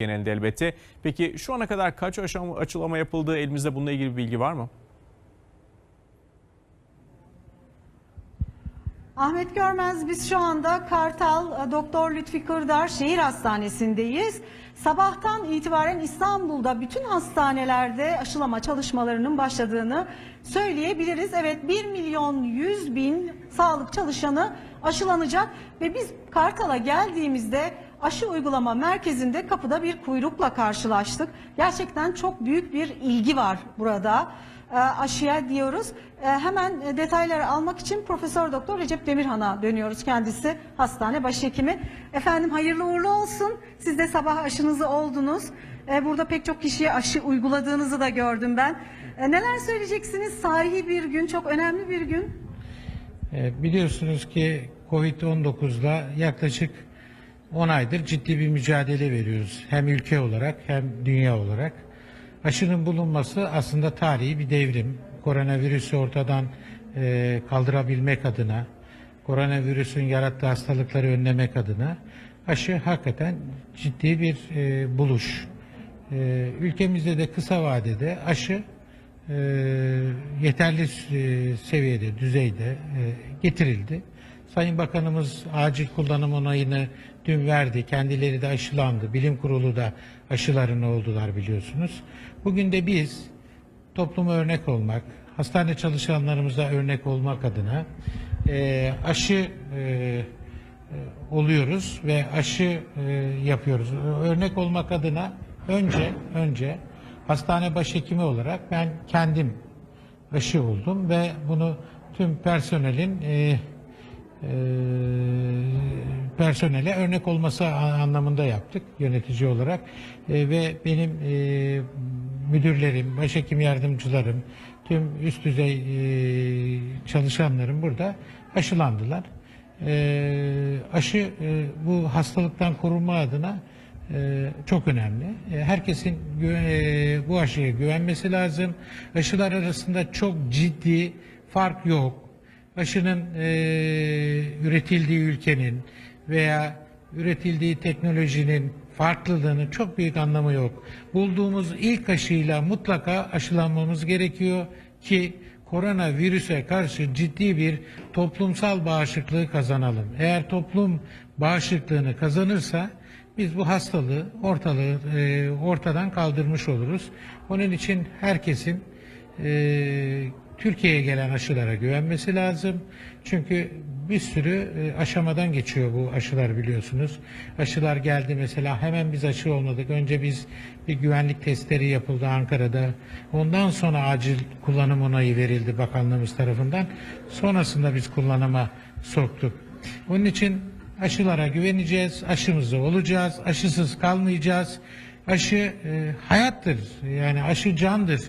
genelinde elbette. Peki şu ana kadar kaç aşama, açılama yapıldığı elimizde bununla ilgili bir bilgi var mı? Ahmet Görmez biz şu anda Kartal e, Doktor Lütfi Kırdar Şehir Hastanesi'ndeyiz. Sabahtan itibaren İstanbul'da bütün hastanelerde aşılama çalışmalarının başladığını söyleyebiliriz. Evet 1 milyon 100 bin sağlık çalışanı aşılanacak ve biz Kartal'a geldiğimizde aşı uygulama merkezinde kapıda bir kuyrukla karşılaştık. Gerçekten çok büyük bir ilgi var burada e, aşıya diyoruz. E, Hemen detayları almak için Profesör Doktor Recep Demirhan'a dönüyoruz. Kendisi hastane başhekimi. Efendim hayırlı uğurlu olsun. Siz de sabah aşınızı oldunuz. E, Burada pek çok kişiye aşı uyguladığınızı da gördüm ben. Neler söyleyeceksiniz? Tarihi bir gün, çok önemli bir gün. Biliyorsunuz ki Covid-19'la yaklaşık 10 aydır ciddi bir mücadele veriyoruz. Hem ülke olarak hem dünya olarak. Aşının bulunması aslında tarihi bir devrim. Koronavirüsü ortadan e, kaldırabilmek adına, koronavirüsün yarattığı hastalıkları önlemek adına aşı hakikaten ciddi bir e, buluş. E, ülkemizde de kısa vadede aşı yeterli seviyede, düzeyde getirildi. Sayın Bakanımız acil kullanım onayını dün verdi. Kendileri de aşılandı. Bilim Kurulu da aşılarını oldular biliyorsunuz. Bugün de biz topluma örnek olmak, hastane çalışanlarımıza örnek olmak adına e, aşı e, e, oluyoruz ve aşı e, yapıyoruz. Örnek olmak adına önce önce hastane başhekimi olarak ben kendim aşı oldum ve bunu tüm personelin e, personele örnek olması anlamında yaptık yönetici olarak E, ve benim e, müdürlerim, başhekim yardımcılarım, tüm üst düzey e, çalışanlarım burada aşılandılar. E, aşı e, bu hastalıktan korunma adına e, çok önemli. Herkesin bu aşıya güvenmesi lazım. Aşılar arasında çok ciddi fark yok aşının e, üretildiği ülkenin veya üretildiği teknolojinin farklılığının çok büyük anlamı yok. Bulduğumuz ilk aşıyla mutlaka aşılanmamız gerekiyor ki koronavirüse karşı ciddi bir toplumsal bağışıklığı kazanalım. Eğer toplum bağışıklığını kazanırsa biz bu hastalığı ortalığı e, ortadan kaldırmış oluruz. Onun için herkesin e, Türkiye'ye gelen aşılara güvenmesi lazım. Çünkü bir sürü e, aşamadan geçiyor bu aşılar biliyorsunuz. Aşılar geldi mesela hemen biz aşı olmadık. Önce biz bir güvenlik testleri yapıldı Ankara'da. Ondan sonra acil kullanım onayı verildi bakanlığımız tarafından. Sonrasında biz kullanıma soktuk. Onun için aşılara güveneceğiz, aşımızı olacağız, aşısız kalmayacağız. Aşı e, hayattır. Yani aşı candır.